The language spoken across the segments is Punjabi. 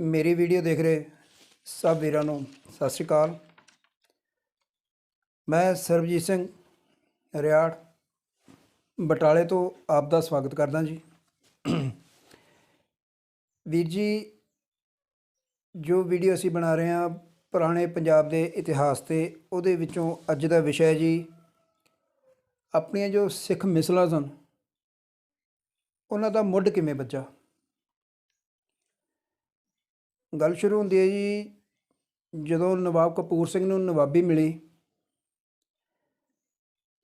ਮੇਰੀ ਵੀਡੀਓ ਦੇਖ ਰਹੇ ਸਭ ਵੀਰਾਂ ਨੂੰ ਸਤਿ ਸ਼੍ਰੀ ਅਕਾਲ। ਮੈਂ ਸਰਬਜੀਤ ਸਿੰਘ ਰਿਆੜ, ਬਟਾਲੇ ਤੋਂ ਆਪ ਦਾ ਸਵਾਗਤ ਕਰਦਾ ਜੀ। ਵੀਰ ਜੀ, ਜੋ ਵੀਡੀਓ ਅਸੀਂ ਬਣਾ ਰਹੇ ਹਾਂ ਪੁਰਾਣੇ ਪੰਜਾਬ ਦੇ ਇਤਿਹਾਸ ਤੇ, ਉਹਦੇ ਵਿੱਚੋਂ ਅੱਜ ਦਾ ਵਿਸ਼ਾ ਜੀ, ਆਪਣੀਆਂ ਜੋ ਸਿੱਖ ਮਿਸਲਾਂ ਸਨ, ਉਹਨਾਂ ਦਾ ਮੁੱਢ ਕਿਵੇਂ ਬੱਜਾ ਗੱਲ ਸ਼ੁਰੂ ਹੁੰਦੀ ਹੈ ਜੀ, ਜਦੋਂ ਨਵਾਬ ਕਪੂਰ ਸਿੰਘ ਨੂੰ ਨਵਾਬੀ ਮਿਲੀ,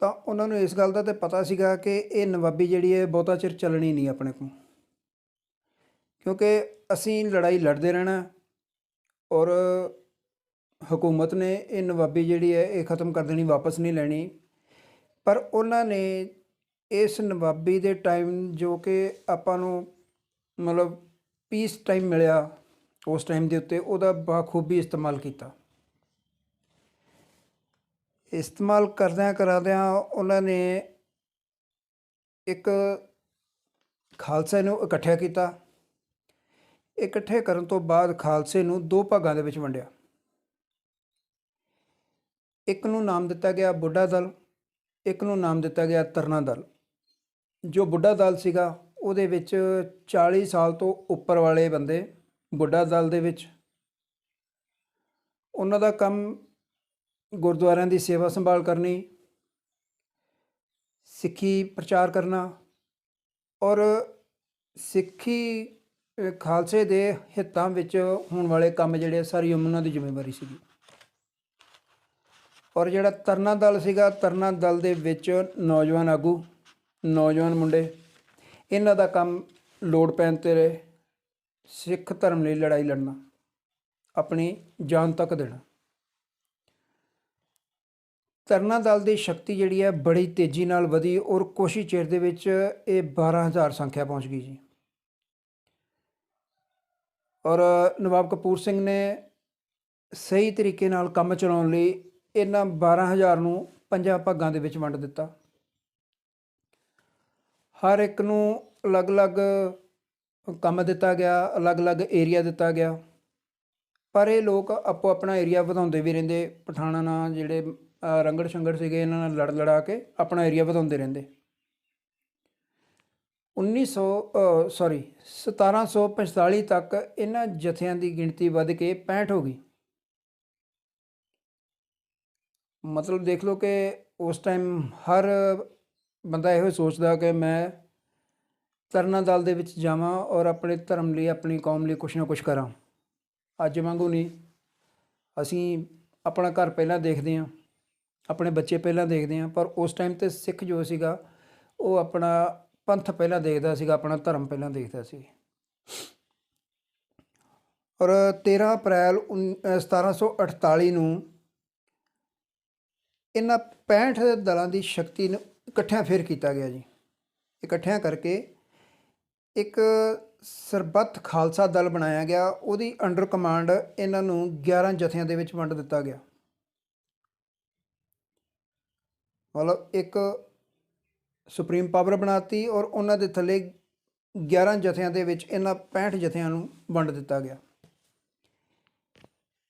ਤਾਂ ਉਹਨਾਂ ਨੂੰ ਇਸ ਗੱਲ ਦਾ ਤੇ ਪਤਾ ਸੀਗਾ ਕਿ ਇਹ ਨਵਾਬੀ ਜਿਹੜੀ ਹੈ, ਬਹੁਤਾ ਚਿਰ ਚੱਲਣੀ ਨਹੀਂ ਆਪਣੇ ਕੋਲ। ਕਿਉਂਕਿ ਅਸੀਂ ਲੜਾਈ ਲੜਦੇ ਰਹਿਣਾ ਔਰ ਹਕੂਮਤ ਨੇ ਇਹ ਨਵਾਬੀ ਜਿਹੜੀ ਹੈ, ਇਹ ਖਤਮ ਕਰ ਦੇਣੀ, ਵਾਪਸ ਨਹੀਂ ਲੈਣੀ। ਪਰ ਉਹਨਾਂ ਨੇ ਇਸ ਨਵਾਬੀ ਦੇ ਟਾਈਮ ਜੋ ਕਿ ਆਪਾਂ ਨੂੰ ਮਤਲਬ ਪੀਸ ਟਾਈਮ ਮਿਲਿਆ ਉਸ ਟਾਈਮ ਦੇ ਉੱਤੇ ਉਹਦਾ ਬਾਖੂਬੀ ਇਸਤੇਮਾਲ ਕੀਤਾ। ਇਸਤੇਮਾਲ ਕਰਦਿਆਂ ਕਰਾਦਿਆਂ ਉਹਨਾਂ ਨੇ ਇੱਕ ਖਾਲਸੇ ਨੂੰ ਇਕੱਠਿਆ ਕੀਤਾ। ਇਕੱਠੇ ਕਰਨ ਤੋਂ ਬਾਅਦ ਖਾਲਸੇ ਨੂੰ ਦੋ ਭਾਗਾਂ ਦੇ ਵਿੱਚ ਵੰਡਿਆ। ਇੱਕ ਨੂੰ ਨਾਮ ਦਿੱਤਾ ਗਿਆ ਬੁੱਢਾ ਦਲ, ਇੱਕ ਨੂੰ ਨਾਮ ਦਿੱਤਾ ਗਿਆ ਤਰਨਾ ਦਲ। ਜੋ ਬੁੱਢਾ ਦਲ ਸੀਗਾ, ਉਹਦੇ ਵਿੱਚ 40 ਸਾਲ ਤੋਂ ਉੱਪਰ ਵਾਲੇ ਬੰਦੇ ਬੁੱਢਾ ਦਲ ਦੇ ਵਿੱਚ। ਉਹਨਾਂ ਦਾ ਕੰਮ ਗੁਰਦੁਆਰਿਆਂ ਦੀ ਸੇਵਾ ਸੰਭਾਲ ਕਰਨੀ ਸਿੱਖੀ ਪ੍ਰਚਾਰ ਕਰਨਾ ਔਰ ਸਿੱਖੀ ਖਾਲਸੇ ਦੇ ਹਿੱਤਾਂ ਵਿੱਚ ਹੋਣ ਵਾਲੇ ਕੰਮ ਜਿਹੜੇ ਆ, ਸਾਰੀ ਉਹਨਾਂ ਦੀ ਜ਼ਿੰਮੇਵਾਰੀ ਸੀਗੀ। ਔਰ ਜਿਹੜਾ ਤਰਨਾ ਦਲ ਸੀਗਾ ਤਰਨਾ ਦਲ ਦੇ ਵਿੱਚ ਨੌਜਵਾਨ ਆਗੂ ਨੌਜਵਾਨ ਮੁੰਡੇ ਇਹਨਾਂ ਦਾ ਕੰਮ ਲੋੜ ਪੈਣ ਤੇ ਰਹੇ। ਸਿੱਖ ਧਰਮ ਲਈ ਲੜਾਈ ਲੜਨਾ, ਆਪਣੀ ਜਾਨ ਤੱਕ ਦੇਣਾ। ਤਰਨਾ ਦਲ ਦੀ ਸ਼ਕਤੀ ਜਿਹੜੀ ਹੈ ਬੜੀ ਤੇਜ਼ੀ ਨਾਲ ਵਧੀ ਔਰ ਕੁਛ ਹੀ ਚਿਰ ਦੇ ਵਿੱਚ ਇਹ 12000 ਸੰਖਿਆ ਪਹੁੰਚ ਗਈ ਜੀ। ਔਰ ਨਵਾਬ ਕਪੂਰ ਸਿੰਘ ਨੇ ਸਹੀ ਤਰੀਕੇ ਨਾਲ ਕੰਮ ਚਲਾਉਣ ਲਈ ਇਹਨਾਂ 12000 ਨੂੰ ਪੰਜਾਂ ਭਾਗਾਂ ਦੇ ਵਿੱਚ ਵੰਡ ਦਿੱਤਾ। ਹਰ ਇੱਕ ਨੂੰ ਅਲੱਗ-ਅਲੱਗ ਕੰਮ ਦਿੱਤਾ ਗਿਆ, ਅਲੱਗ-ਅਲੱਗ ਏਰੀਆ ਦਿੱਤਾ ਗਿਆ। ਪਰ ਇਹ ਲੋਕ ਆਪੋ ਆਪਣਾ ਏਰੀਆ ਵਧਾਉਂਦੇ ਵੀ ਰਹਿੰਦੇ। ਪਠਾਣਾ ਨਾਲ ਜਿਹੜੇ ਰੰਗੜ ਸ਼ੰਗੜ ਸੀਗੇ, ਇਹਨਾਂ ਨਾਲ ਲੜ ਲੜਾ ਕੇ ਆਪਣਾ ਏਰੀਆ ਵਧਾਉਂਦੇ ਰਹਿੰਦੇ। 1900 ਸੌਰੀ 1745 ਤੱਕ ਇਹਨਾਂ ਜਥਿਆਂ ਦੀ ਗਿਣਤੀ ਵੱਧ ਕੇ 65 ਹੋ ਗਈ। ਮਤਲਬ ਦੇਖ ਲਓ ਕਿ ਉਸ ਟਾਈਮ ਹਰ ਬੰਦਾ ਇਹੋ ਸੋਚਦਾ ਕਿ ਮੈਂ ਤਰਨਾ ਦਲ ਦੇ ਵਿੱਚ ਜਾਵਾਂ ਔਰ ਆਪਣੇ ਧਰਮ ਲਈ ਆਪਣੀ ਕੌਮ ਲਈ ਕੁਛ ਨਾ ਕੁਛ ਕਰਾਂ। ਅੱਜ ਵਾਂਗੂ ਨਹੀਂ। ਅਸੀਂ ਆਪਣਾ ਘਰ ਪਹਿਲਾਂ ਦੇਖਦੇ ਹਾਂ। ਆਪਣੇ ਬੱਚੇ ਪਹਿਲਾਂ ਦੇਖਦੇ ਹਾਂ। ਪਰ ਉਸ ਟਾਈਮ ਤੇ ਸਿੱਖ ਜੋ ਸੀਗਾ ਉਹ ਆਪਣਾ ਪੰਥ ਪਹਿਲਾਂ ਦੇਖਦਾ ਸੀਗਾ ਆਪਣਾ ਧਰਮ ਪਹਿਲਾਂ ਦੇਖਦਾ ਸੀ। ਔਰ 13 ਅਪ੍ਰੈਲ ਉੱਨ- ਅ, 1748 ਨੂੰ ਇਹਨਾਂ 65 ਦਲਾਂ ਦੀ ਸ਼ਕਤੀ ਨੂੰ ਇਕੱਠਿਆਂ ਫੇਰ ਕੀਤਾ ਗਿਆ ਜੀ। ਇਕੱਠਿਆਂ ਕਰਕੇ ਇੱਕ ਸਰਬੱਤ ਖਾਲਸਾ ਦਲ ਬਣਾਇਆ ਗਿਆ। ਉਹਦੀ ਅੰਡਰ ਕਮਾਂਡ ਇਹਨਾਂ ਨੂੰ 11 ਜਥਿਆਂ ਦੇ ਵਿੱਚ ਵੰਡ ਦਿੱਤਾ ਗਿਆ। ਮਤਲਬ ਇੱਕ ਸੁਪਰੀਮ ਪਾਵਰ ਬਣਾਤੀ ਔਰ ਉਹਨਾਂ ਦੇ ਥੱਲੇ 11 ਜਥਿਆਂ ਦੇ ਵਿੱਚ ਇਹਨਾਂ 65 ਜਥਿਆਂ ਨੂੰ ਵੰਡ ਦਿੱਤਾ ਗਿਆ।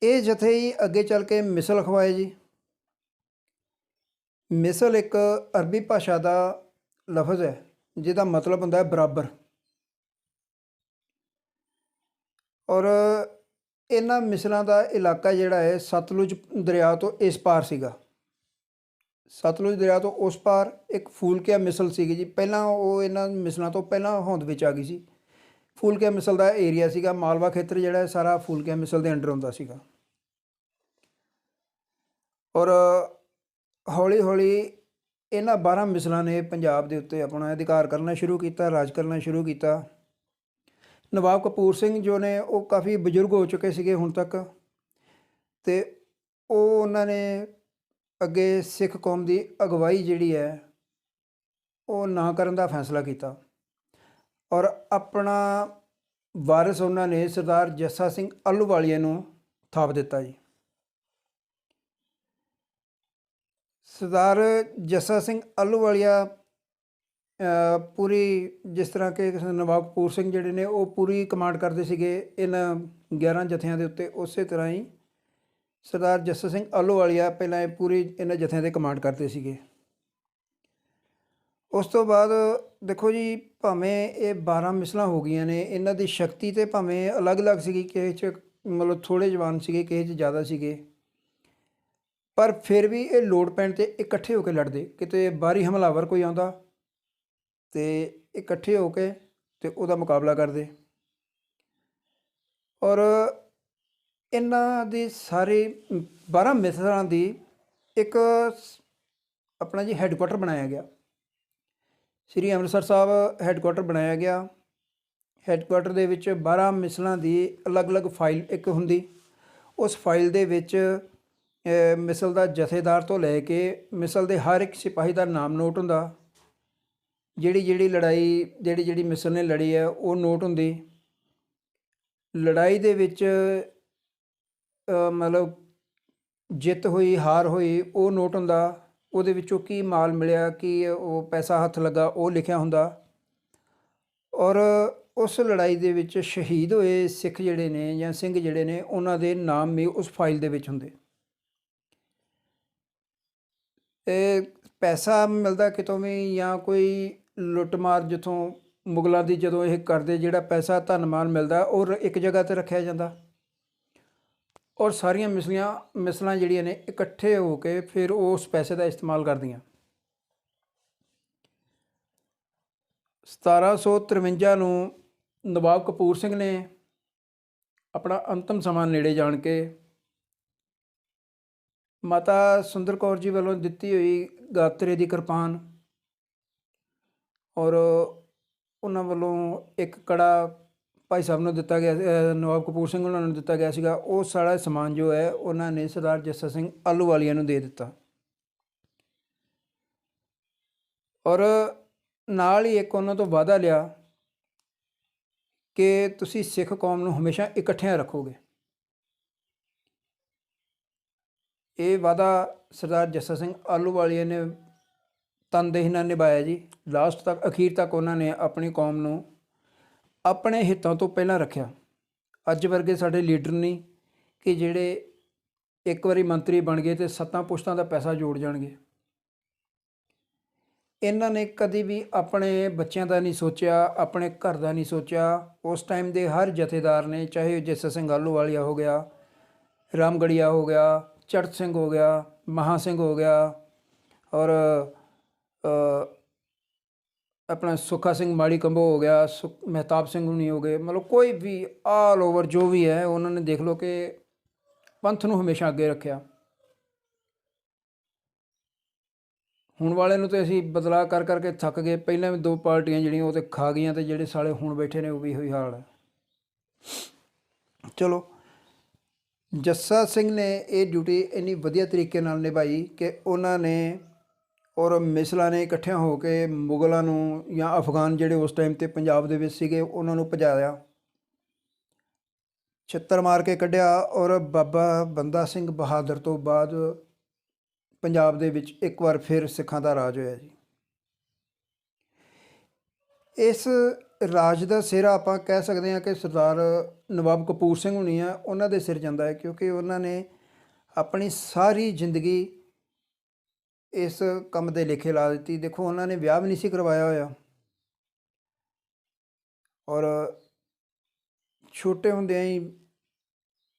ਇਹ ਜਥੇ ਹੀ ਅੱਗੇ ਚੱਲ ਕੇ ਮਿਸਲ ਖਵਾਏ ਜੀ। ਮਿਸਲ ਇੱਕ ਅਰਬੀ ਭਾਸ਼ਾ ਦਾ ਲਫ਼ਜ਼ ਹੈ, ਜਿਹਦਾ ਮਤਲਬ ਹੁੰਦਾ ਹੈ ਬਰਾਬਰ। ਔਰ ਇਹਨਾਂ ਮਿਸਲਾਂ ਦਾ ਇਲਾਕਾ ਜਿਹੜਾ ਹੈ ਸਤਲੁਜ ਦਰਿਆ ਤੋਂ ਇਸ ਪਾਰ ਸੀਗਾ। ਸਤਲੁਜ ਦਰਿਆ ਤੋਂ ਉਸ ਪਾਰ ਇੱਕ ਫੂਲਕਿਆ ਮਿਸਲ ਸੀਗੀ ਜੀ। ਪਹਿਲਾਂ ਉਹ ਇਹਨਾਂ ਮਿਸਲਾਂ ਤੋਂ ਪਹਿਲਾਂ ਹੋਂਦ ਵਿੱਚ ਆ ਗਈ ਸੀ। ਫੂਲਕਿਆ ਮਿਸਲ ਦਾ ਏਰੀਆ ਸੀਗਾ। ਮਾਲਵਾ ਖੇਤਰ ਜਿਹੜਾ ਹੈ ਸਾਰਾ ਫੂਲਕਿਆ ਮਿਸਲ ਦੇ ਅੰਡਰ ਹੁੰਦਾ ਸੀਗਾ। ਔਰ ਹੌਲੀ ਹੌਲੀ ਇਹਨਾਂ 12 ਮਿਸਲਾਂ ਨੇ ਪੰਜਾਬ ਦੇ ਉੱਤੇ ਆਪਣਾ ਅਧਿਕਾਰ ਕਰਨਾ ਸ਼ੁਰੂ ਕੀਤਾ, ਰਾਜ ਕਰਨਾ ਸ਼ੁਰੂ ਕੀਤਾ। ਨਵਾਬ ਕਪੂਰ ਸਿੰਘ ਜੋ ਨੇ, ਉਹ ਕਾਫੀ ਬਜ਼ੁਰਗ ਹੋ ਚੁੱਕੇ ਸੀਗੇ ਹੁਣ ਤੱਕ ਤੇ ਉਹ ਉਹਨਾਂ ਨੇ ਅੱਗੇ ਸਿੱਖ ਕੌਮ ਦੀ ਅਗਵਾਈ ਜਿਹੜੀ ਹੈ, ਉਹ ਨਾ ਕਰਨ ਦਾ ਫੈਸਲਾ ਕੀਤਾ ਔਰ ਆਪਣਾ ਵਾਰਿਸ ਉਹਨਾਂ ਨੇ ਸਰਦਾਰ ਜੱਸਾ ਸਿੰਘ ਆਹਲੂਵਾਲੀਆ ਨੂੰ ਥਾਪ ਦਿੱਤਾ ਜੀ। ਸਰਦਾਰ ਜੱਸਾ ਸਿੰਘ ਆਹਲੂਵਾਲੀਆ ਪੂਰੀ ਜਿਸ ਤਰ੍ਹਾਂ ਕਿ ਨਵਾਬ ਕਪੂਰ ਸਿੰਘ ਜਿਹੜੇ ਨੇ, ਉਹ ਪੂਰੀ ਕਮਾਂਡ ਕਰਦੇ ਸੀਗੇ ਇਹਨਾਂ 11 ਜਥਿਆਂ ਦੇ ਉੱਤੇ। ਉਸੇ ਤਰ੍ਹਾਂ ਹੀ ਸਰਦਾਰ ਜੱਸਾ ਸਿੰਘ ਆਲੋਵਾਲੀਆ ਪਹਿਲਾਂ ਇਹ ਪੂਰੀ ਇਹਨਾਂ ਜਥਿਆਂ ਦੇ ਕਮਾਂਡ ਕਰਦੇ ਸੀਗੇ। ਉਸ ਤੋਂ ਬਾਅਦ ਦੇਖੋ ਜੀ, ਭਾਵੇਂ ਇਹ 12 ਮਿਸਲਾਂ ਹੋ ਗਈਆਂ ਨੇ, ਇਹਨਾਂ ਦੀ ਸ਼ਕਤੀ ਤੇ ਭਾਵੇਂ ਅਲੱਗ-ਅਲੱਗ ਸੀਗੀ, ਕਿਸੇ 'ਚ ਮਤਲਬ ਥੋੜੇ ਜਵਾਨ ਸੀਗੇ, ਕਿਸੇ 'ਚ ਜ਼ਿਆਦਾ ਸੀਗੇ, ਪਰ ਫਿਰ ਵੀ ਇਹ ਲੋੜ ਪੈਣ ਤੇ ਇਕੱਠੇ ਹੋ ਕੇ ਲੜਦੇ। ਕਿਤੇ ਬਾਹਰੀ ਹਮਲਾਵਰ ਕੋਈ ਆਉਂਦਾ ਤੇ ਇਕੱਠੇ ਹੋ ਕੇ ਤੇ ਉਹਦਾ ਮੁਕਾਬਲਾ ਕਰਦੇ। ਔਰ ਇਹਨਾਂ ਦੀ ਸਾਰੇ 12 ਮਿਸਲਾਂ ਦੀ ਇੱਕ ਆਪਣਾ ਜੀ ਹੈੱਡਕੁਆਟਰ ਬਣਾਇਆ ਗਿਆ। ਸ੍ਰੀ ਅੰਮ੍ਰਿਤਸਰ ਸਾਹਿਬ ਹੈੱਡਕੁਆਟਰ ਬਣਾਇਆ ਗਿਆ। ਹੈੱਡਕੁਆਟਰ ਦੇ ਵਿੱਚ 12 ਮਿਸਲਾਂ ਦੀ ਅਲੱਗ-ਅਲੱਗ ਫਾਈਲ ਇੱਕ ਹੁੰਦੀ। ਉਸ ਫਾਈਲ ਦੇ ਵਿੱਚ ਮਿਸਲ ਦਾ ਜਥੇਦਾਰ ਤੋਂ ਲੈ ਕੇ ਮਿਸਲ ਦੇ ਹਰ ਇੱਕ ਸਿਪਾਹੀ ਦਾ ਨਾਮ ਨੋਟ ਹੁੰਦਾ। ਜਿਹੜੀ ਜਿਹੜੀ ਲੜਾਈ, ਜਿਹੜੀ ਜਿਹੜੀ ਮਿਸਲ ਨੇ ਲੜੀ ਹੈ, ਉਹ ਨੋਟ ਹੁੰਦੀ। ਲੜਾਈ ਦੇ ਵਿੱਚ ਮਤਲਬ ਜਿੱਤ ਹੋਈ, ਹਾਰ ਹੋਈ, ਉਹ ਨੋਟ ਹੁੰਦਾ। ਉਹਦੇ ਵਿੱਚੋਂ ਕੀ ਮਾਲ ਮਿਲਿਆ, ਕੀ ਉਹ ਪੈਸਾ ਹੱਥ ਲੱਗਾ, ਉਹ ਲਿਖਿਆ ਹੁੰਦਾ। ਔਰ ਉਸ ਲੜਾਈ ਦੇ ਵਿੱਚ ਸ਼ਹੀਦ ਹੋਏ ਸਿੱਖ ਜਿਹੜੇ ਨੇ ਜਾਂ ਸਿੰਘ ਜਿਹੜੇ ਨੇ, ਉਹਨਾਂ ਦੇ ਨਾਮ ਵੀ ਉਸ ਫਾਈਲ ਦੇ ਵਿੱਚ ਹੁੰਦੇ। ਇਹ ਪੈਸਾ ਮਿਲਦਾ ਕਿਤੋਂ ਵੀ ਜਾਂ ਕੋਈ ਲੁੱਟਮਾਰ ਜਿੱਥੋਂ ਮੁਗਲਾਂ ਦੀ ਜਦੋਂ ਇਹ ਕਰਦੇ, ਜਿਹੜਾ ਪੈਸਾ ਧਨ ਮਾਲ ਮਿਲਦਾ ਉਹ ਰ- ਇੱਕ ਜਗ੍ਹਾ ਤੇ ਰੱਖਿਆ ਜਾਂਦਾ। ਔਰ ਸਾਰੀਆਂ ਮਿਸਲੀਆਂ, ਮਿਸਲਾਂ ਜਿਹੜੀਆਂ ਨੇ, ਇਕੱਠੇ ਹੋ ਕੇ ਫਿਰ ਉਸ ਪੈਸੇ ਦਾ ਇਸਤੇਮਾਲ ਕਰਦੀਆਂ। 1753 ਨੂੰ ਨਵਾਬ ਕਪੂਰ ਸਿੰਘ ਨੇ ਆਪਣਾ ਅੰਤਮ ਸਮਾਂ ਨੇੜੇ ਜਾਣ ਕੇ ਮਾਤਾ ਸੁੰਦਰ ਕੌਰ ਜੀ ਵੱਲੋਂ ਦਿੱਤੀ ਹੋਈ ਗਾਤਰੇ ਦੀ ਕਿਰਪਾਨ ਔਰ ਉਹਨਾਂ ਵੱਲੋਂ ਇੱਕ ਕੜਾ ਭਾਈ ਸਾਹਿਬ ਨੂੰ ਦਿੱਤਾ ਗਿਆ ਅ, ਨਵਾਬ ਕਪੂਰ ਸਿੰਘ ਉਹਨਾਂ ਨੂੰ ਦਿੱਤਾ ਗਿਆ ਸੀਗਾ। ਉਹ ਸਾਰਾ ਸਮਾਨ ਜੋ ਹੈ ਉਹਨਾਂ ਨੇ ਸਰਦਾਰ ਜੱਸਾ ਸਿੰਘ ਆਲੂਵਾਲੀਆ ਨੂੰ ਦੇ ਦਿੱਤਾ। ਔਰ ਨਾਲ ਹੀ ਇੱਕ ਉਹਨਾਂ ਤੋਂ ਵਾਅਦਾ ਲਿਆ ਕਿ ਤੁਸੀਂ ਸਿੱਖ ਕੌਮ ਨੂੰ ਹਮੇਸ਼ਾ ਇਕੱਠਿਆਂ ਰੱਖੋਗੇ। ਇਹ ਵਾਅਦਾ ਸਰਦਾਰ ਜੱਸਾ ਸਿੰਘ ਆਲੂਵਾਲੀਆ ਨੇ ਤਨਦੇਹੀ ਨਾਲ ਨਿਭਾਇਆ ਜੀ। ਲਾਸਟ ਤੱਕ, ਅਖੀਰ ਤੱਕ ਉਹਨਾਂ ਨੇ ਆਪਣੀ ਕੌਮ ਨੂੰ ਆਪਣੇ ਹਿੱਤਾਂ ਤੋਂ ਪਹਿਲਾਂ ਰੱਖਿਆ। ਅੱਜ ਵਰਗੇ ਸਾਡੇ ਲੀਡਰ ਨਹੀਂ ਕਿ ਜਿਹੜੇ ਇੱਕ ਵਾਰੀ ਮੰਤਰੀ ਬਣ ਗਏ ਤੇ ਸੱਤਾਂ ਪੁਸ਼ਤਾਂ ਦਾ ਪੈਸਾ ਜੋੜ ਜਾਣਗੇ। ਇਹਨਾਂ ਨੇ ਕਦੀ ਵੀ ਆਪਣੇ ਬੱਚਿਆਂ ਦਾ ਨਹੀਂ ਸੋਚਿਆ, ਆਪਣੇ ਘਰ ਦਾ ਨਹੀਂ ਸੋਚਿਆ। ਉਸ ਟਾਈਮ ਦੇ ਹਰ ਜਥੇਦਾਰ ਨੇ, ਚਾਹੇ ਜੱਸਾ ਸਿੰਘ ਆਲੂਵਾਲੀਆ ਹੋ ਗਿਆ, ਰਾਮਗੜੀਆ ਹੋ ਗਿਆ ਚੜਤ ਸਿੰਘ ਹੋ ਗਿਆ, ਮਹਾ ਸਿੰਘ ਹੋ ਗਿਆ ਔਰ ਆਪਣਾ ਸੁੱਖਾ ਸਿੰਘ ਮਾੜੀ ਕੰਬੋ ਹੋ ਗਿਆ, ਸੁਖ ਮਹਿਤਾਬ ਸਿੰਘ ਹੁਣੀ ਹੋ ਗਏ, ਮਤਲਬ ਕੋਈ ਵੀ ਆਲ ਓਵਰ ਜੋ ਵੀ ਹੈ, ਉਹਨਾਂ ਨੇ ਦੇਖ ਲਓ ਕਿ ਪੰਥ ਨੂੰ ਹਮੇਸ਼ਾ ਅੱਗੇ ਰੱਖਿਆ। ਹੁਣ ਵਾਲੇ ਨੂੰ ਤੇ ਅਸੀਂ ਬਦਲਾ ਕਰ ਕਰਕੇ ਥੱਕ ਗਏ, ਪਹਿਲਾਂ ਵੀ ਦੋ ਪਾਰਟੀਆਂ ਜਿਹੜੀਆਂ ਉਹ ਤੇ ਖਾ ਗਈਆਂ ਤੇ ਜਿਹੜੇ ਸਾਲੇ ਹੁਣ ਬੈਠੇ ਨੇ ਉਹ ਵੀ ਹੋਈ ਹਾਲ ਹੈ। ਚਲੋ, ਜੱਸਾ ਸਿੰਘ ਨੇ ਇਹ ਡਿਊਟੀ ਇੰਨੀ ਵਧੀਆ ਤਰੀਕੇ ਨਾਲ ਨਿਭਾਈ ਕਿ ਉਹਨਾਂ ਨੇ ਔਰ ਮਿਸਲਾਂ ਨੇ ਇਕੱਠਿਆਂ ਹੋ ਕੇ ਮੁਗਲਾਂ ਨੂੰ ਜਾਂ ਅਫਗਾਨ ਜਿਹੜੇ ਉਸ ਟਾਈਮ ਤੇ ਪੰਜਾਬ ਦੇ ਵਿੱਚ ਸੀਗੇ, ਉਹਨਾਂ ਨੂੰ ਭਜਾਇਆ। ਛਿੱਤਰ ਮਾਰ ਕੇ ਕੱਢਿਆ ਔਰ ਬਾਬਾ ਬੰਦਾ ਸਿੰਘ ਬਹਾਦਰ ਤੋਂ ਬਾਅਦ ਪੰਜਾਬ ਦੇ ਵਿੱਚ ਇੱਕ ਵਾਰ ਫਿਰ ਸਿੱਖਾਂ ਦਾ ਰਾਜ ਹੋਇਆ ਜੀ। ਇਸ ਰਾਜ ਦਾ ਸਿਹਰਾ ਆਪਾਂ ਕਹਿ ਸਕਦੇ ਹਾਂ ਕਿ ਸਰਦਾਰ ਨਵਾਬ ਕਪੂਰ ਸਿੰਘ ਹੁਣੀ ਆ, ਉਹਨਾਂ ਦੇ ਸਿਰ ਜਾਂਦਾ ਹੈ ਕਿਉਂਕਿ ਉਹਨਾਂ ਨੇ ਆਪਣੀ ਸਾਰੀ ਜ਼ਿੰਦਗੀ ਇਸ ਕੰਮ ਦੇ ਲੇਖੇ ਲਾ ਦਿੱਤੀ। ਦੇਖੋ, ਉਹਨਾਂ ਨੇ ਵਿਆਹ ਵੀ ਨਹੀਂ ਸੀ ਕਰਵਾਇਆ ਹੋਇਆ। ਔਰ ਛੋਟੇ ਹੁੰਦਿਆਂ ਹੀ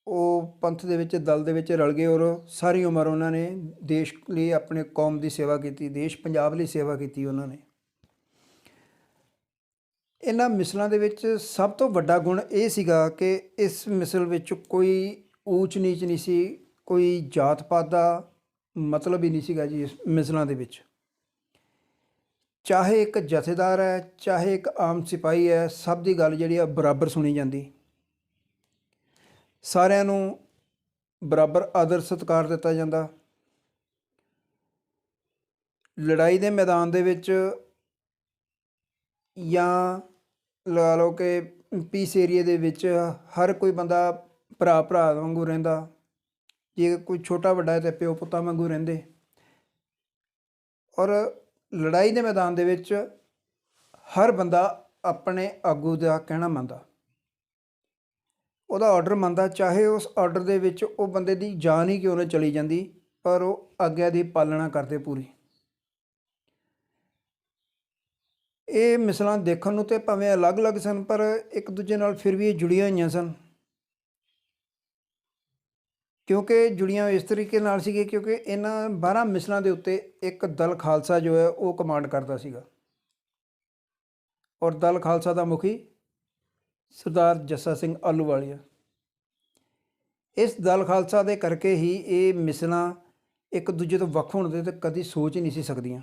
ਉਹ ਪੰਥ ਦੇ ਵਿੱਚ, ਦਲ ਦੇ ਵਿੱਚ ਰਲ ਗਏ ਔਰ ਸਾਰੀ ਉਮਰ ਉਹਨਾਂ ਨੇ ਦੇਸ਼ ਲਈ ਆਪਣੇ ਕੌਮ ਦੀ ਸੇਵਾ ਕੀਤੀ, ਦੇਸ਼ ਪੰਜਾਬ ਲਈ ਸੇਵਾ ਕੀਤੀ ਉਹਨਾਂ ਨੇ। ਇਹਨਾਂ ਮਿਸਲਾਂ ਦੇ ਵਿੱਚ ਸਭ ਤੋਂ ਵੱਡਾ ਗੁਣ ਇਹ ਸੀਗਾ ਕਿ ਇਸ ਮਿਸਲ ਵਿੱਚ ਕੋਈ ਊਚ ਨੀਚ ਨਹੀਂ ਸੀ, ਕੋਈ ਜਾਤ ਪਾਤ ਦਾ ਮਤਲਬ ਹੀ ਨਹੀਂ ਸੀਗਾ ਜੀ ਇਸ ਮਿਸਲਾਂ ਦੇ ਵਿੱਚ। ਚਾਹੇ ਇੱਕ ਜਥੇਦਾਰ ਹੈ, ਚਾਹੇ ਇੱਕ ਆਮ ਸਿਪਾਹੀ ਹੈ, ਸਭ ਦੀ ਗੱਲ ਜਿਹੜੀ ਆ ਬਰਾਬਰ ਸੁਣੀ ਜਾਂਦੀ। ਸਾਰਿਆਂ ਨੂੰ ਬਰਾਬਰ ਆਦਰ ਸਤਿਕਾਰ ਦਿੱਤਾ ਜਾਂਦਾ। ਲੜਾਈ ਦੇ ਮੈਦਾਨ ਦੇ ਵਿੱਚ ਜਾਂ ਲਗਾ ਲਓ ਕਿ ਪੀਸ ਏਰੀਏ ਦੇ ਵਿੱਚ ਹਰ ਕੋਈ ਬੰਦਾ ਭਰਾ ਭਰਾ ਵਾਂਗੂ ਰਹਿੰਦਾ। ਜੇ ਕੋਈ ਛੋਟਾ ਵੱਡਾ ਹੈ ਤੇ ਪਿਓ ਪੁੱਤਾਂ ਵਾਂਗੂ ਰਹਿੰਦੇ। ਔਰ ਲੜਾਈ ਦੇ ਮੈਦਾਨ ਦੇ ਵਿੱਚ ਹਰ ਬੰਦਾ ਆਪਣੇ ਆਗੂ ਦਾ ਕਹਿਣਾ ਮੰਨਦਾ। ਉਹਦਾ ਆਰਡਰ ਮੰਨਦਾ, ਚਾਹੇ ਉਸ ਆਰਡਰ ਦੇ ਵਿੱਚ ਉਹ ਬੰਦੇ ਦੀ ਜਾਨ ਹੀ ਕਿਉਂ ਨਾ ਚਲੀ ਜਾਂਦੀ, ਪਰ ਉਹ ਆਗਿਆ ਦੀ ਪਾਲਣਾ ਕਰਦੇ ਪੂਰੀ। ਇਹ ਮਿਸਲਾਂ ਦੇਖਣ ਨੂੰ ਤੇ ਭਾਵੇਂ ਅਲੱਗ-ਅਲੱਗ ਸਨ, ਪਰ ਇੱਕ ਦੂਜੇ ਨਾਲ ਫਿਰ ਵੀ ਇਹ ਜੁੜੀਆਂ ਹੋਈਆਂ ਸਨ। ਕਿਉਂਕਿ ਜੁੜੀਆਂ ਇਸ ਤਰੀਕੇ ਨਾਲ ਸੀਗੇ ਕਿਉਂਕਿ ਇਹਨਾਂ 12 ਮਿਸਲਾਂ ਦੇ ਉੱਤੇ ਇੱਕ ਦਲ ਖਾਲਸਾ ਜੋ ਹੈ ਉਹ ਕਮਾਂਡ ਕਰਦਾ ਸੀਗਾ। ਔਰ ਦਲ ਖਾਲਸਾ ਦਾ ਮੁਖੀ ਸਰਦਾਰ ਜੱਸਾ ਸਿੰਘ ਆਲੂਵਾਲੀਆ ਇਸ ਦਲ ਖਾਲਸਾ ਦੇ ਕਰਕੇ ਹੀ ਇਹ ਮਿਸਲਾਂ ਇੱਕ ਦੂਜੇ ਤੋਂ ਵੱਖ ਹੋਣ ਦੇ ਤੇ ਕਦੀ ਸੋਚ ਹੀ ਨਹੀਂ ਸੀ ਸਕਦੀਆਂ।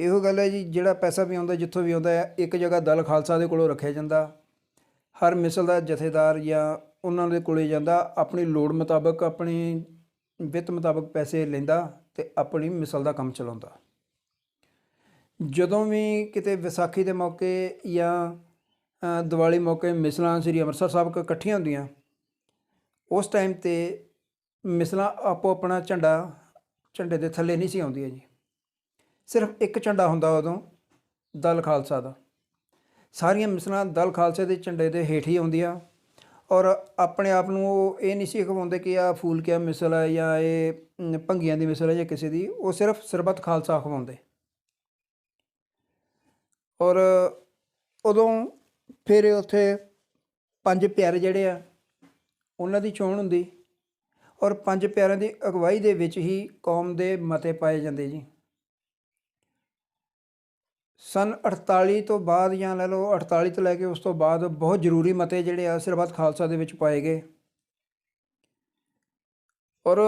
ਇਹੋ ਗੱਲ ਹੈ ਜੀ, ਜਿਹੜਾ ਪੈਸਾ ਵੀ ਆਉਂਦਾ, ਜਿੱਥੋਂ ਵੀ ਆਉਂਦਾ ਇੱਕ ਜਗ੍ਹਾ ਦਲ ਖਾਲਸਾ ਦੇ ਕੋਲੋਂ ਰੱਖਿਆ ਜਾਂਦਾ। ਹਰ ਮਿਸਲ ਦਾ ਜਥੇਦਾਰ ਜਾਂ ਉਹਨਾਂ ਦੇ ਕੋਲੇ ਜਾਂਦਾ ਆਪਣੀ ਲੋੜ ਮੁਤਾਬਕ ਆਪਣੀ ਵਿੱਤ ਮੁਤਾਬਕ ਪੈਸੇ ਲੈਂਦਾ ਤੇ ਆਪਣੀ ਮਿਸਲ ਦਾ ਕੰਮ ਚਲਾਉਂਦਾ। ਜਦੋਂ ਵੀ ਕਿਤੇ ਵਿਸਾਖੀ ਦੇ ਮੌਕੇ ਜਾਂ ਅ, ਦੀਵਾਲੀ ਮੌਕੇ ਮਿਸਲਾਂ ਸ੍ਰੀ ਅੰਮ੍ਰਿਤਸਰ ਸਾਹਿਬ ਕ- ਇਕੱਠੀਆਂ ਹੁੰਦੀਆਂ ਉਸ ਟਾਈਮ ਤੇ ਮਿਸਲਾਂ ਆਪੋ ਆਪਣਾ ਝੰਡਾ ਝੰਡੇ ਦੇ ਥੱਲੇ ਨਹੀਂ ਸੀ ਆਉਂਦੀਆਂ ਜੀ। ਸਿਰਫ ਇੱਕ ਝੰਡਾ ਹੁੰਦਾ ਉਦੋਂ ਦਲ ਖਾਲਸਾ ਦਾ। ਸਾਰੀਆਂ ਮਿਸਲਾਂ ਦਲ ਖਾਲਸੇ ਦੇ ਝੰਡੇ ਦੇ ਹੇਠ ਹੀ ਆਉਂਦੀਆਂ। ਔਰ ਆਪਣੇ ਆਪ ਨੂੰ ਉਹ ਇਹ ਨਹੀਂ ਸੀ ਅਖਵਾਉਂਦੇ ਕਿ ਆ ਫੂਲ ਕਿਆ ਮਿਸਲ ਹੈ ਜਾਂ ਇਹ ਭੰਗੀਆਂ ਦੀ ਮਿਸਲ ਹੈ ਜਾਂ ਕਿਸੇ ਦੀ, ਉਹ ਸਿਰਫ ਸਰਬੱਤ ਖਾਲਸਾ ਖਵਾਉਂਦੇ। ਔਰ ਉਦੋਂ ਫਿਰ ਉੱਥੇ ਪੰਜ ਪਿਆਰੇ ਜਿਹੜੇ ਆ, ਉਹਨਾਂ ਦੀ ਚੋਣ ਹੁੰਦੀ। ਔਰ ਪੰਜ ਪਿਆਰਿਆਂ ਦੀ ਅਗਵਾਈ ਦੇ ਵਿੱਚ ਹੀ ਕੌਮ ਦੇ ਮਤੇ ਪਾਏ ਜਾਂਦੇ ਜੀ। ਸਨ 48 ਤੋਂ ਬਾਅਦ ਜਾਂ ਲੈ ਲਓ 48 ਤੋਂ ਲੈ ਕੇ ਉਸ ਤੋਂ ਬਾਅਦ ਬਹੁਤ ਜ਼ਰੂਰੀ ਮਤੇ ਜਿਹੜੇ ਆ ਸਰਬੱਤ ਖਾਲਸਾ ਦੇ ਵਿੱਚ ਪਾਏ ਗਏ। ਔਰ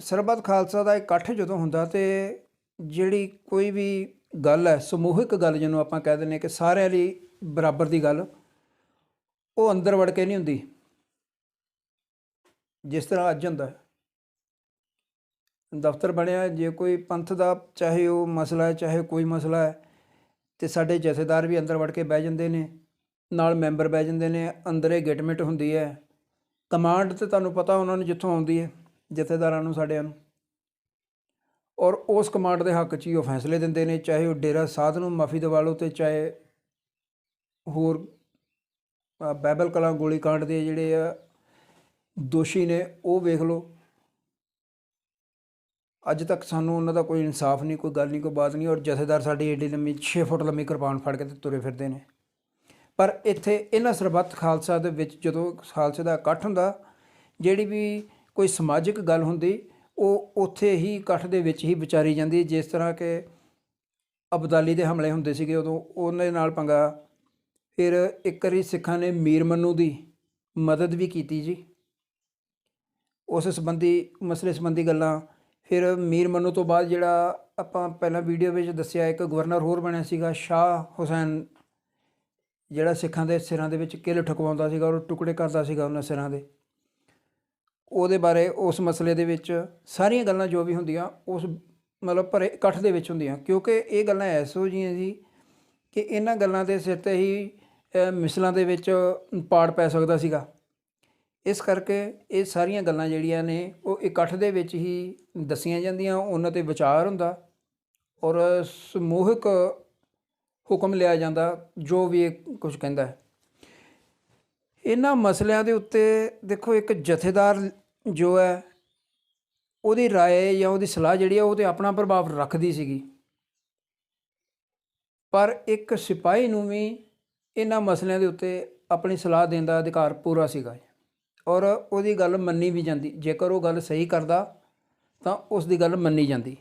ਸਰਬੱਤ ਖਾਲਸਾ ਦਾ ਇਕੱਠ ਜਦੋਂ ਹੁੰਦਾ ਤੇ ਜਿਹੜੀ ਕੋਈ ਵੀ ਗੱਲ ਹੈ, ਸਮੂਹਿਕ ਗੱਲ ਜਿਹਨੂੰ ਆਪਾਂ ਕਹਿ ਦਿੰਦੇ ਕਿ ਸਾਰਿਆਂ ਲਈ ਬਰਾਬਰ ਦੀ ਗੱਲ, ਉਹ ਅੰਦਰ ਵੜ ਕੇ ਨਹੀਂ ਹੁੰਦੀ। ਜਿਸ ਤਰ੍ਹਾਂ ਅੱਜ ਹੁੰਦਾ ਦਫ਼ਤਰ ਬਣਿਆ, ਜੇ ਕੋਈ ਪੰਥ ਦਾ ਚਾਹੇ ਉਹ ਮਸਲਾ ਹੈ, ਚਾਹੇ ਕੋਈ ਮਸਲਾ ਹੈ ਤੇ ਸਾਡੇ ਜਥੇਦਾਰ ਵੀ ਅੰਦਰ ਵੜ ਕੇ ਬਹਿ ਜਾਂਦੇ ਨੇ ਨਾਲ ਮੈਂਬਰ ਬਹਿ ਜਾਂਦੇ ਨੇ ਅੰਦਰ ਇਹ ਗਿਟਮਿਟ ਹੁੰਦੀ ਹੈ। ਕਮਾਂਡ ਤੇ ਤੁਹਾਨੂੰ ਪਤਾ ਉਹਨਾਂ ਨੂੰ ਜਿੱਥੋਂ ਆਉਂਦੀ ਹੈ ਜਥੇਦਾਰਾਂ ਨੂੰ ਸਾਡਿਆਂ ਨੂੰ। ਔਰ ਉਸ ਕਮਾਂਡ ਦੇ ਹੱਕ 'ਚ ਹੀ ਉਹ ਫੈਸਲੇ ਦਿੰਦੇ ਨੇ ਚਾਹੇ ਉਹ ਡੇਰਾ ਸਾਧ ਨੂੰ ਮਾਫੀ ਦਿਵਾ ਲਓ ਤੇ ਚਾਹੇ ਹੋਰ ਅ, ਬਾਈਬਲ ਕਲਾਂ ਗੋਲੀ ਦੇ ਜਿਹੜੇ ਆ ਦੋਸ਼ੀ ਨੇ ਉਹ ਵੇਖ ਲਓ। ਅੱਜ ਤੱਕ ਸਾਨੂੰ ਉਹਨਾਂ ਦਾ ਕੋਈ ਇਨਸਾਫ ਨਹੀਂ, ਕੋਈ ਗੱਲ ਨਹੀਂ, ਕੋਈ ਬਾਤ ਨਹੀਂ ਔਰ ਜਥੇਦਾਰ ਸਾਡੀ ਏਡੀ ਲੰਮੀ 6 ਫੁੱਟ ਲੰਮੀ ਕਿਰਪਾਨ ਫੜ ਕੇ ਤੇ ਤੁਰੇ ਫਿਰਦੇ ਨੇ। ਪਰ ਇੱਥੇ ਇਹਨਾਂ ਸਰਬੱਤ ਖਾਲਸਾ ਦੇ ਵਿੱਚ ਜਦੋਂ ਖਾਲਸੇ ਦਾ ਇਕੱਠ ਹੁੰਦਾ, ਜਿਹੜੀ ਵੀ ਕੋਈ ਸਮਾਜਿਕ ਗੱਲ ਹੁੰਦੀ, ਉਹ ਉੱਥੇ ਹੀ ਇਕੱਠ ਦੇ ਵਿੱਚ ਹੀ ਵਿਚਾਰੀ ਜਾਂਦੀ, ਜਿਸ ਤਰ੍ਹਾਂ ਕਿ ਅਬਦਾਲੀ ਦੇ ਹਮਲੇ ਹੁੰਦੇ ਸੀਗੇ ਉਦੋਂ ਉਹਨੇ ਨਾਲ ਪੰਗਾ। ਫਿਰ ਇੱਕ ਵਾਰੀ ਸਿੱਖਾਂ ਨੇ ਮੀਰ ਮੰਨੂ ਦੀ ਮਦਦ ਵੀ ਕੀਤੀ ਜੀ। ਉਸ ਸੰਬੰਧੀ, ਮਸਲੇ ਸੰਬੰਧੀ ਗੱਲਾਂ ਫਿਰ ਮੀਰ ਮੰਨੂ ਤੋਂ ਬਾਅਦ ਜਿਹੜਾ ਆਪਾਂ ਪਹਿਲਾਂ ਵੀਡੀਓ ਵਿੱਚ ਦੱਸਿਆ, ਇੱਕ ਗਵਰਨਰ ਹੋਰ ਬਣਿਆ ਸੀਗਾ, ਸ਼ਾਹ ਹੁਸੈਨ। ਜਿਹੜਾ ਸਿੱਖਾਂ ਦੇ ਸਿਰਾਂ ਦੇ ਵਿੱਚ ਕਿਲ ਠਕਵਾਉਂਦਾ ਸੀਗਾ, ਔਰ ਟੁਕੜੇ ਕਰਦਾ ਸੀਗਾ ਉਹਨਾਂ ਸਿਰਾਂ ਦੇ। ਉਹਦੇ ਬਾਰੇ, ਉਸ ਮਸਲੇ ਦੇ ਵਿੱਚ ਸਾਰੀਆਂ ਗੱਲਾਂ ਜੋ ਵੀ ਹੁੰਦੀਆਂ, ਉਸ ਮਤਲਬ ਭਰੇ ਇਕੱਠ ਦੇ ਵਿੱਚ ਹੁੰਦੀਆਂ। ਕਿਉਂਕਿ ਇਹ ਗੱਲਾਂ ਐਸੋ ਜੀਆਂ ਜੀ ਕਿ ਇਹਨਾਂ ਗੱਲਾਂ ਦੇ ਸਿਰ ਤੇ ਹੀ ਮਿਸਲਾਂ ਦੇ ਵਿੱਚ ਪਾੜ ਪੈ ਸਕਦਾ ਸੀਗਾ। ਇਸ ਕਰਕੇ ਇਹ ਸਾਰੀਆਂ ਗੱਲਾਂ ਜਿਹੜੀਆਂ ਨੇ ਉਹ ਇਕੱਠ ਦੇ ਵਿੱਚ ਹੀ ਦੱਸੀਆਂ ਜਾਂਦੀਆਂ ਉਹਨਾਂ ਤੇ ਵਿਚਾਰ ਹੁੰਦਾ ਔਰ ਸਮੂਹਿਕ ਹੁਕਮ ਲਿਆ ਜਾਂਦਾ ਜੋ ਵੀ ਇਹ ਕੁਝ ਕਹਿੰਦਾ ਹੈ ਇਹਨਾਂ ਮਸਲਿਆਂ ਦੇ ਉੱਤੇ ਦੇਖੋ ਇੱਕ ਜਥੇਦਾਰ ਜੋ ਹੈ ਉਹਦੀ رائے ਜਾਂ ਉਹਦੀ ਸਲਾਹ ਜਿਹੜੀ ਹੈ ਉਹ ਤੇ ਆਪਣਾ ਪ੍ਰਭਾਵ ਰੱਖਦੀ ਸੀਗੀ ਪਰ ਇੱਕ ਸਿਪਾਹੀ ਨੂੰ ਵੀ ਇਹਨਾਂ ਮਸਲਿਆਂ ਦੇ ਉੱਤੇ ਆਪਣੀ ਸਲਾਹ ਦੇਣ ਦਾ ਅਧਿਕਾਰ ਪੂਰਾ ਸੀਗਾ ਔਰ ਉਹਦੀ ਗੱਲ ਮੰਨੀ ਵੀ ਜਾਂਦੀ। ਜੇਕਰ ਉਹ ਗੱਲ ਸਹੀ ਕਰਦਾ, ਤਾਂ ਉਸ ਦੀ ਗੱਲ ਮੰਨੀ ਜਾਂਦੀ।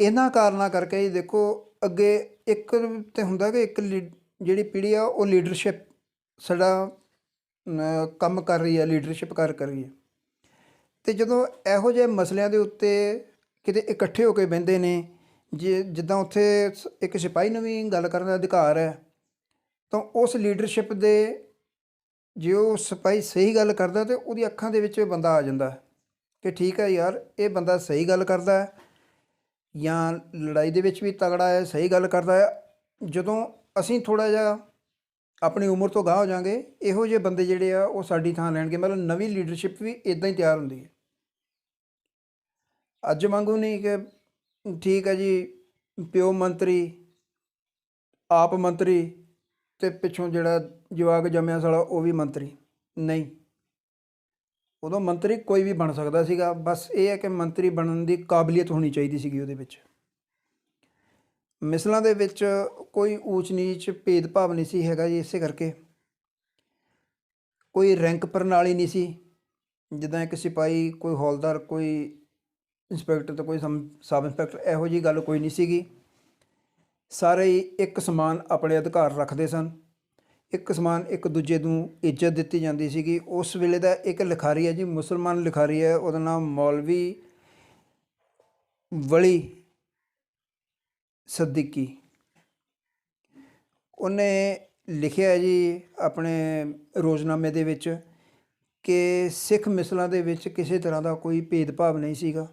ਇਹਨਾਂ ਕਾਰਨਾਂ ਕਰਕੇ ਦੇਖੋ, ਅੱਗੇ ਇੱਕ ਤੇ ਹੁੰਦਾ ਕਿ ਇੱਕ ਲੀ- ਜਿਹੜੀ ਪੀੜ੍ਹੀ ਆ, ਉਹ ਲੀਡਰਸ਼ਿਪ ਸਾਡਾ ਕੰਮ ਕਰ ਰਹੀ ਹੈ ਲੀਡਰਸ਼ਿਪ ਕਰ ਕਰ ਰਹੀ ਹੈ ਤੇ ਜਦੋਂ ਇਹੋ ਜਿਹੇ ਮਸਲਿਆਂ ਦੇ ਉੱਤੇ ਕਿਤੇ ਇਕੱਠੇ ਹੋ ਕੇ ਬਹਿੰਦੇ ਨੇ, ਜੇ ਜਿੱਦਾਂ ਉੱਥੇ ਸ- ਇੱਕ ਸਿਪਾਹੀ ਨੂੰ ਵੀ ਗੱਲ ਕਰਨ ਦਾ ਅਧਿਕਾਰ ਹੈ, ਤਾਂ ਉਸ ਲੀਡਰਸ਼ਿਪ ਦੇ ਜੇ ਉਹ ਸਿਪਾਹੀ ਸਹੀ ਗੱਲ ਕਰਦਾ ਤੇ ਉਹਦੀ ਅੱਖਾਂ ਦੇ ਵਿੱਚ ਬੰਦਾ ਆ ਜਾਂਦਾ ਕਿ ਠੀਕ ਹੈ ਯਾਰ, ਇਹ ਬੰਦਾ ਸਹੀ ਗੱਲ ਕਰਦਾ ਹੈ ਜਾਂ ਲੜਾਈ ਦੇ ਵਿੱਚ ਵੀ ਤਗੜਾ ਹੈ, ਸਹੀ ਗੱਲ ਕਰਦਾ ਹੈ। ਜਦੋਂ ਅਸੀਂ ਥੋੜਾ ਜਿਹਾ ਆਪਣੀ ਉਮਰ ਤੋਂ ਗਾਹ ਹੋ ਜਾਾਂਗੇ, ਇਹੋ ਜਿਹੇ ਬੰਦੇ ਜਿਹੜੇ ਆ, ਉਹ ਸਾਡੀ ਥਾਂ ਲੈਣਗੇ। ਮਤਲਬ ਨਵੀਂ ਲੀਡਰਸ਼ਿਪ ਵੀ ਇਦਾਂ ਹੀ ਤਿਆਰ ਹੁੰਦੀ ਹੈ। ਅੱਜ ਵਾਂਗੂ ਨਹੀਂ ਕਿ ਠੀਕ ਹੈ ਜੀ, ਪਿਓ ਮੰਤਰੀ, ਆਪ ਮੰਤਰੀ ਤੇ ਪਿੱਛੋਂ ਜਿਹੜਾ ਜਵਾਕ ਜੰਮਿਆ ਸਾਲਾ, ਉਹ ਵੀ ਮੰਤਰੀ। ਨਹੀਂ। ਉਦੋਂ ਮੰਤਰੀ ਕੋਈ ਵੀ ਬਣ ਸਕਦਾ ਸੀਗਾ। ਬਸ ਇਹ ਹੈ ਕਿ ਮੰਤਰੀ ਬਣਨ ਦੀ ਕਾਬਲੀਅਤ ਹੋਣੀ ਚਾਹੀਦੀ ਸੀਗੀ ਉਹਦੇ ਵਿੱਚ। ਮਿਸਲਾਂ ਦੇ ਵਿੱਚ ਕੋਈ ਊਚ ਨੀਚ ਭੇਦਭਾਵ ਨਹੀਂ ਸੀ ਹੈਗਾ ਜੀ ਇਸੇ ਕਰਕੇ। ਕੋਈ ਰੈਂਕ ਪ੍ਰਣਾਲੀ ਨਹੀਂ ਸੀ। ਜਿੱਦਾਂ ਇੱਕ ਸਿਪਾਹੀ, ਕੋਈ ਹੌਲਦਾਰ, ਕੋਈ ਇੰਸਪੈਕਟਰ ਤੇ ਕੋਈ ਸਮ- ਸਬ ਇੰਸਪੈਕਟਰ ਇਹੋ ਜੀ ਗੱਲ ਕੋਈ ਨਹੀਂ ਸੀਗੀ। ਸਾਰੇ ਹੀ ਇੱਕ ਸਮਾਨ ਆਪਣੇ ਅਧਿਕਾਰ ਰੱਖਦੇ ਸਨ। ਇੱਕ ਸਮਾਨ ਇੱਕ ਦੂਜੇ ਨੂੰ ਇੱਜ਼ਤ ਦਿੱਤੀ ਜਾਂਦੀ ਸੀਗੀ। ਉਸ ਵੇਲੇ ਦਾ ਇੱਕ ਲਿਖਾਰੀ ਹੈ ਜੀ, ਮੁਸਲਮਾਨ ਲਿਖਾਰੀ ਹੈ। ਉਹਦਾ ਨਾਮ ਮੌਲਵੀ ਵਲੀ ਸਦੀਕੀ। ਉਹਨੇ ਲਿਖਿਆ ਜੀ ਆਪਣੇ ਰੋਜ਼ਨਾਮੇ ਦੇ ਵਿੱਚ ਕਿ ਸਿੱਖ ਮਿਸਲਾਂ ਦੇ ਵਿੱਚ ਕਿਸੇ ਤਰ੍ਹਾਂ ਦਾ ਕੋਈ ਭੇਦਭਾਵ ਨਹੀਂ ਸੀਗਾ।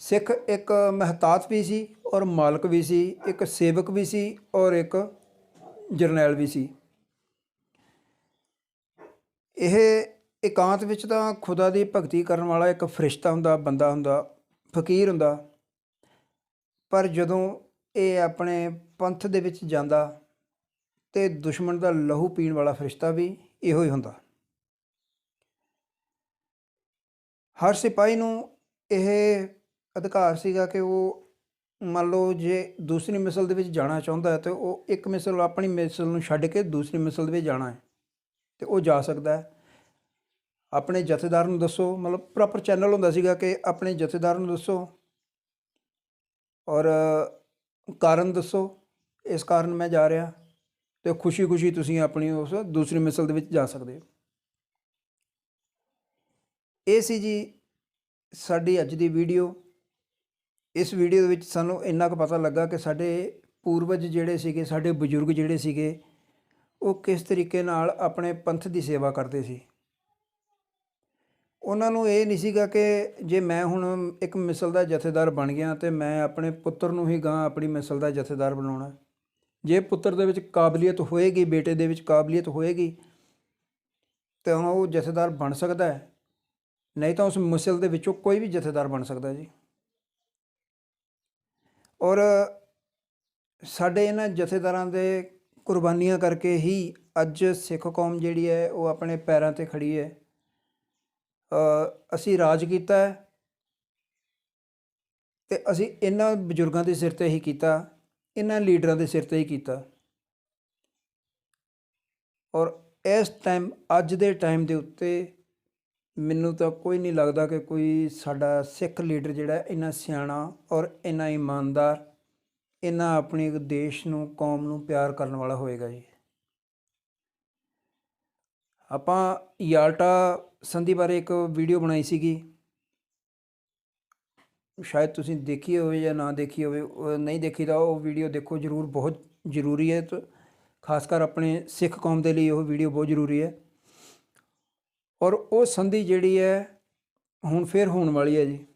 ਸਿੱਖ ਇੱਕ ਮਹਤਾਤ ਵੀ ਸੀ ਔਰ ਮਾਲਕ ਵੀ ਸੀ, ਇੱਕ ਸੇਵਕ ਵੀ ਸੀ ਔਰ ਇੱਕ ਜਰਨੈਲ ਵੀ ਸੀ। ਇਹ ਇਕਾਂਤ ਵਿੱਚ ਤਾਂ ਖੁਦਾ ਦੀ ਭਗਤੀ ਕਰਨ ਵਾਲਾ ਇੱਕ ਫਰਿਸ਼ਤਾ ਹੁੰਦਾ, ਬੰਦਾ ਹੁੰਦਾ, ਫਕੀਰ ਹੁੰਦਾ। ਪਰ ਜਦੋਂ ਇਹ ਆਪਣੇ ਪੰਥ ਦੇ ਵਿੱਚ ਜਾਂਦਾ ਤੇ ਦੁਸ਼ਮਣ ਦਾ ਲਹੂ ਪੀਣ ਵਾਲਾ ਫਰਿਸ਼ਤਾ ਵੀ ਇਹੋ ਹੀ ਹੁੰਦਾ। ਹਰ ਸਿਪਾਹੀ ਨੂੰ ਇਹ ਅਧਿਕਾਰ ਸੀਗਾ ਕਿ ਉਹ ਮੰਨ ਲਓ ਜੇ ਦੂਸਰੀ ਮਿਸਲ ਦੇ ਵਿੱਚ ਜਾਣਾ ਚਾਹੁੰਦਾ ਹੈ ਤੇ ਉਹ ਇੱਕ ਮਿਸਲ ਆਪਣੀ ਮਿਸਲ ਨੂੰ ਛੱਡ ਕੇ ਦੂਸਰੀ ਮਿਸਲ ਦੇ ਵਿੱਚ ਜਾਣਾ ਹੈ ਤੇ ਉਹ ਜਾ ਸਕਦਾ ਹੈ। ਆਪਣੇ ਜਥੇਦਾਰ ਨੂੰ ਦੱਸੋ, ਮਤਲਬ ਪ੍ਰੋਪਰ ਚੈਨਲ ਹੁੰਦਾ ਸੀਗਾ ਕਿ ਆਪਣੇ ਜਥੇਦਾਰ ਨੂੰ ਦੱਸੋ ਔਰ ਕਾਰਨ ਦੱਸੋ, ਇਸ ਕਾਰਨ ਮੈਂ ਜਾ ਰਿਹਾ ਤੇ ਖੁਸ਼ੀ-ਖੁਸ਼ੀ ਤੁਸੀਂ ਆਪਣੀ ਉਸ ਦੂਸਰੀ ਮਿਸਲ ਦੇ ਵਿੱਚ ਜਾ ਸਕਦੇ ਹੋ। ਇਹ ਸੀ ਜੀ ਸਾਡੀ ਅੱਜ ਦੀ ਵੀਡੀਓ ਇਸ ਵੀਡੀਓ ਦੇ ਵਿੱਚ ਸਾਨੂੰ ਇੰਨਾ ਕੁ ਪਤਾ ਲੱਗਾ ਕਿ ਸਾਡੇ ਪੂਰਵਜ ਜਿਹੜੇ ਸੀਗੇ, ਸਾਡੇ ਬਜ਼ੁਰਗ ਜਿਹੜੇ ਸੀਗੇ, ਉਹ ਕਿਸ ਤਰੀਕੇ ਨਾਲ ਆਪਣੇ ਪੰਥ ਦੀ ਸੇਵਾ ਕਰਦੇ ਸੀ। ਉਹਨਾਂ ਨੂੰ ਇਹ ਨਹੀਂ ਸੀਗਾ ਕਿ ਜੇ ਮੈਂ ਹੁਣ ਇੱਕ ਮਿਸਲ ਦਾ ਜਥੇਦਾਰ ਬਣ ਗਿਆ ਤੇ ਮੈਂ ਆਪਣੇ ਪੁੱਤਰ ਨੂੰ ਹੀ ਗਾਂ ਆਪਣੀ ਮਿਸਲ ਦਾ ਜਥੇਦਾਰ ਬਣਾਉਣਾ। ਜੇ ਪੁੱਤਰ ਦੇ ਵਿੱਚ ਕਾਬਲੀਅਤ ਹੋਏਗੀ, ਬੇਟੇ ਦੇ ਵਿੱਚ ਕਾਬਲੀਅਤ ਹੋਏਗੀ, ਤਾਂ ਉਹ ਜਥੇਦਾਰ ਬਣ ਸਕਦਾ ਹੈ। ਨਹੀਂ ਤਾਂ ਉਸ ਮਿਸਲ ਦੇ ਵਿੱਚੋਂ ਕੋਈ ਵੀ ਜਥੇਦਾਰ ਬਣ ਸਕਦਾ ਜੀ। ਔਰ ਸਾਡੇ ਇਹਨਾਂ ਜਥੇਦਾਰਾਂ ਦੇ ਕੁਰਬਾਨੀਆਂ ਕਰਕੇ ਹੀ ਅੱਜ ਸਿੱਖ ਕੌਮ ਜਿਹੜੀ ਹੈ ਉਹ ਆਪਣੇ ਪੈਰਾਂ ਤੇ ਖੜੀ ਹੈ। ਅਸੀਂ ਰਾਜ ਕੀਤਾ ਹੈ ਤੇ ਅਸੀਂ ਇਹਨਾਂ ਬਜ਼ੁਰਗਾਂ ਦੇ ਸਿਰ ਤੇ ਹੀ ਕੀਤਾ, ਇਹਨਾਂ ਲੀਡਰਾਂ ਦੇ ਸਿਰ ਤੇ ਹੀ ਕੀਤਾ। ਔਰ ਇਸ ਟਾਈਮ ਅੱਜ ਦੇ ਟਾਈਮ ਦੇ ਉੱਤੇ ਮੈਨੂੰ ਤਾਂ ਕੋਈ ਨਹੀਂ ਲੱਗਦਾ ਕਿ ਕੋਈ ਸਾਡਾ ਸਿੱਖ ਲੀਡਰ ਜਿਹੜਾ ਇੰਨਾ ਸਿਆਣਾ ਔਰ ਇੰਨਾ ਇਮਾਨਦਾਰ, ਇੰਨਾ ਆਪਣੇ ਦੇਸ਼ ਨੂੰ, ਕੌਮ ਨੂੰ ਪਿਆਰ ਕਰਨ ਵਾਲਾ ਹੋਏਗਾ ਜੀ। ਆਪਾਂ ਯਾਲਟਾ ਸੰਧੀ ਬਾਰੇ ਇੱਕ ਵੀਡੀਓ ਬਣਾਈ ਸੀਗੀ। ਸ਼ਾਇਦ ਤੁਸੀਂ ਦੇਖੀ ਹੋਵੇ ਜਾਂ ਨਾ ਦੇਖੀ ਹੋਵੇ ਨਹੀਂ ਦੇਖੀ ਤਾਂ ਉਹ ਵੀਡੀਓ ਦੇਖੋ ਜ਼ਰੂਰ, ਬਹੁਤ ਜ਼ਰੂਰੀ ਹੈ। ਖਾਸ ਕਰ ਆਪਣੇ ਸਿੱਖ ਕੌਮ ਦੇ ਲਈ ਉਹ ਵੀਡੀਓ ਬਹੁਤ ਜ਼ਰੂਰੀ ਹੈ। ਔਰ ਉਹ ਸੰਧੀ ਜਿਹੜੀ ਹੈ, ਹੁਣ ਫੇਰ ਹੋਣ ਵਾਲੀ ਹੈ ਜੀ।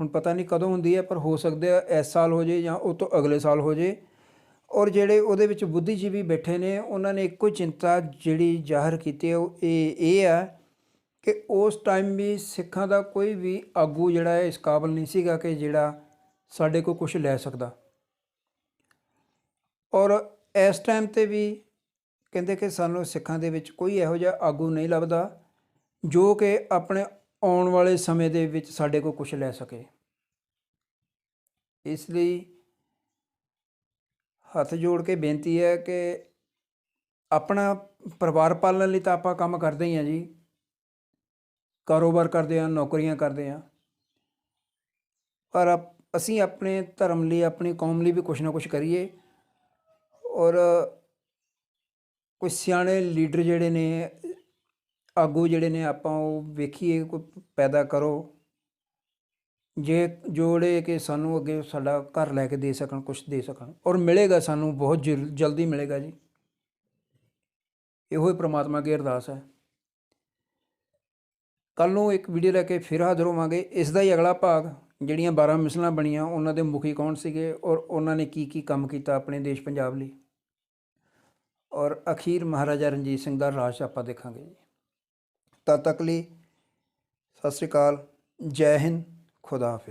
ਹੁਣ ਪਤਾ ਨਹੀਂ ਕਦੋਂ ਹੁੰਦੀ ਹੈ, ਪਰ ਹੋ ਸਕਦਾ ਹੈ ਇਸ ਸਾਲ ਹੋ ਜੇ ਜਾਂ ਉਹ ਤੋਂ ਅਗਲੇ ਸਾਲ ਹੋ ਜੇ। ਔਰ ਜਿਹੜੇ ਉਹਦੇ ਵਿੱਚ ਬੁੱਧੀਜੀਵੀ ਬੈਠੇ ਨੇ, ਉਹਨਾਂ ਨੇ ਇੱਕੋ ਚਿੰਤਾ ਜਿਹੜੀ ਜ਼ਾਹਰ ਕੀਤੀ ਹੈ, ਉਹ ਇਹ ਇਹ ਹੈ ਕਿ ਉਸ ਟਾਈਮ ਵੀ ਸਿੱਖਾਂ ਦਾ ਕੋਈ ਵੀ ਆਗੂ ਜਿਹੜਾ ਹੈ, ਇਸ ਕਾਬਲ ਨਹੀਂ ਸੀਗਾ ਕਿ ਜਿਹੜਾ ਸਾਡੇ ਕੋਲ ਕੁਝ ਲੈ ਸਕਦਾ। ਔਰ ਇਸ ਟਾਈਮ ਤੇ ਵੀ ਕਹਿੰਦੇ ਕਿ ਸਾਨੂੰ ਸਿੱਖਾਂ ਦੇ ਵਿੱਚ ਕੋਈ ਇਹੋ ਜਿਹਾ ਆਗੂ ਨਹੀਂ ਲੱਭਦਾ ਜੋ ਕਿ ਆਪਣੇ ਆਉਣ ਵਾਲੇ ਸਮੇਂ ਦੇ ਵਿੱਚ ਸਾਡੇ ਕੋਲ ਕੁਝ ਲੈ ਸਕੇ। ਇਸ ਲਈ ਹੱਥ ਜੋੜ ਕੇ ਬੇਨਤੀ ਹੈ ਕਿ ਆਪਣਾ ਪਰਿਵਾਰ ਪਾਲਣ ਲਈ ਤਾਂ ਆਪਾਂ ਕੰਮ ਕਰਦੇ ਹੀ ਆ ਜੀ। ਕਾਰੋਬਾਰ ਕਰਦੇ ਆ ਨੌਕਰੀਆਂ ਕਰਦੇ ਆ ਪਰ ਆਪ- ਅਸੀਂ ਆਪਣੇ ਧਰਮ ਲਈ, ਆਪਣੀ ਕੌਮ ਲਈ ਵੀ ਕੁਝ ਨਾ ਕੁਝ ਕਰੀਏ। ਔਰ ਕੋਈ ਸਿਆਣੇ ਲੀਡਰ ਜਿਹੜੇ ਨੇ, ਆਗੂ ਜਿਹੜੇ ਨੇ, ਆਪਾਂ ਉਹ ਵੇਖੀਏ, ਕੋਈ ਪੈਦਾ ਕਰੋ। ਜੇ ਜੋੜੇ ਕਿ ਸਾਨੂੰ ਅੱਗੇ ਸਾਡਾ ਘਰ ਲੈ ਕੇ ਦੇ ਸਕਣ ਕੁਝ ਦੇ ਸਕਣ, ਔਰ ਮਿਲੇਗਾ ਸਾਨੂੰ, ਬਹੁਤ ਜਲਦੀ ਮਿਲੇਗਾ ਜੀ। ਇਹੋ ਹੀ ਪ੍ਰਮਾਤਮਾ ਅੱਗੇ ਅਰਦਾਸ ਹੈ। ਕੱਲ ਨੂੰ ਇੱਕ ਵੀਡੀਓ ਲੈ ਕੇ ਫਿਰ ਹਾਜ਼ਰ ਹੋਵਾਂਗੇ। ਇਸ ਦਾ ਹੀ ਅਗਲਾ ਭਾਗ, ਜਿਹੜੀਆਂ 12 ਮਿਸਲਾਂ ਬਣੀਆਂ, ਉਹਨਾਂ ਦੇ ਮੁਖੀ ਕੌਣ ਸੀਗੇ, ਔਰ ਉਹਨਾਂ ਨੇ ਕੀ ਕੀ ਕੰਮ ਕੀਤਾ ਆਪਣੇ ਦੇਸ਼ ਪੰਜਾਬ ਲਈ? ਔਰ ਅਖੀਰ ਮਹਾਰਾਜਾ ਰਣਜੀਤ ਸਿੰਘ ਦਾ ਰਾਜ ਆਪਾਂ ਦੇਖਾਂਗੇ ਜੀ। ਤਦ ਤੱਕ ਲਈ ਸਤਿ ਸ੍ਰੀ ਅਕਾਲ, ਜੈ ਹਿੰਦ, ਖੁਦਾ ਹਾਫਿਜ਼।